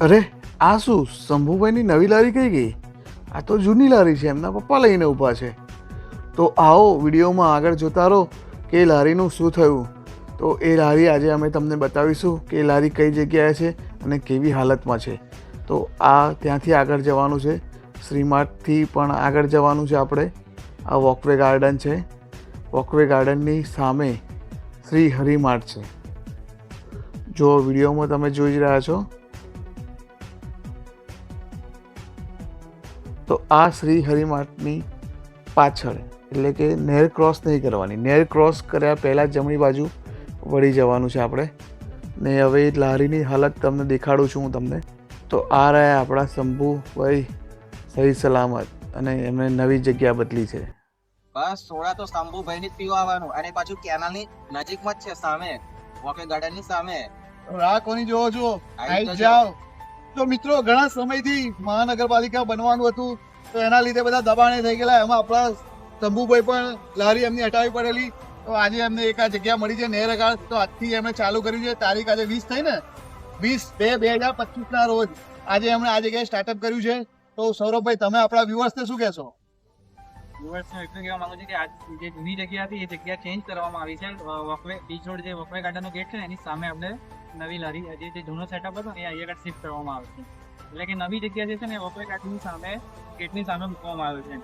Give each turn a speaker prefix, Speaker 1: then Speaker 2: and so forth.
Speaker 1: અરે, આ શું? શંભુભાઈની નવી લારી કઈ ગઈ? આ તો જૂની લારી છે, એમના પપ્પા લઈને ઊભા છે. તો આવો વિડીયોમાં આગળ જોતા રહો કે લારીનું શું થયું. તો એ લારી આજે અમે તમને બતાવીશું કે લારી કઈ જગ્યાએ છે અને કેવી હાલતમાં છે. તો આ ત્યાંથી આગળ જવાનું છે. શ્રીમાર્ટથી પણ આગળ જવાનું છે આપણે. આ વોકવે ગાર્ડન છે. વોકવે ગાર્ડનની સામે શ્રી હરિમાર્ટ છે. જો વિડીયોમાં તમે જોઈ રહ્યા છો તો આ શ્રી હરિમાટની પાછળ એટલે કે નેર ક્રોસ નહીં કરવાની. નેર ક્રોસ કર્યા પહેલાં જમણી બાજુ વળી જવાનું છે આપણે. ને હવે એ લારીની હાલત તમને દેખાડું છું હું તમને. તો આ રહ્યા આપણા શંભુભાઈ સહી સલામત અને એમણે નવી જગ્યા બદલી છે.
Speaker 2: બસ સોડા તો શંભુભાઈ ની પીવા આવવાનું. અને પાછું કેનાલની નજીકમાં જ છે સામે. વોકે ગાર્ડનની સામે.
Speaker 3: રાહ કોની જોવો છો?
Speaker 2: આવી
Speaker 3: આઈ જાઓ. તો મિત્રો, ઘણા સમયથી મહાનગરપાલિકા બનવાનું હતું, તો એના લીધે બધા દબાણે થઈ ગયેલા. એમાં આપણા શંભુભાઈ પણ લારી એમની હટાવી પડેલી. તો આજે એમને એક આ જગ્યા મળી છે નેર અગાળ તો આજથી એમણે ચાલુ કર્યું છે. તારીખ આજે વીસ થઈ ને? વીસ બે બે હજાર પચીસના રોજ આજે એમણે આ જગ્યાએ સ્ટાર્ટઅપ કર્યું છે. તો સૌરભભાઈ, તમે આપણા વ્યુઅર્સને શું કહેશો?
Speaker 4: કે જૂની જગ્યા હતી, એ જગ્યા ચેન્જ કરવામાં આવી છે. વોકવે બીચ રોડ જે વોકવે ગાર્ડનનો ગેટ છે એની સામે આપણે નવી લારી જે જે જૂનો સેટઅપ હતો એ અહીંયા શિફ્ટ કરવામાં આવે છે. એટલે કે નવી જગ્યા જે છે ને ઓપરેટ સામે ગેટની સામે મૂકવામાં આવે છે.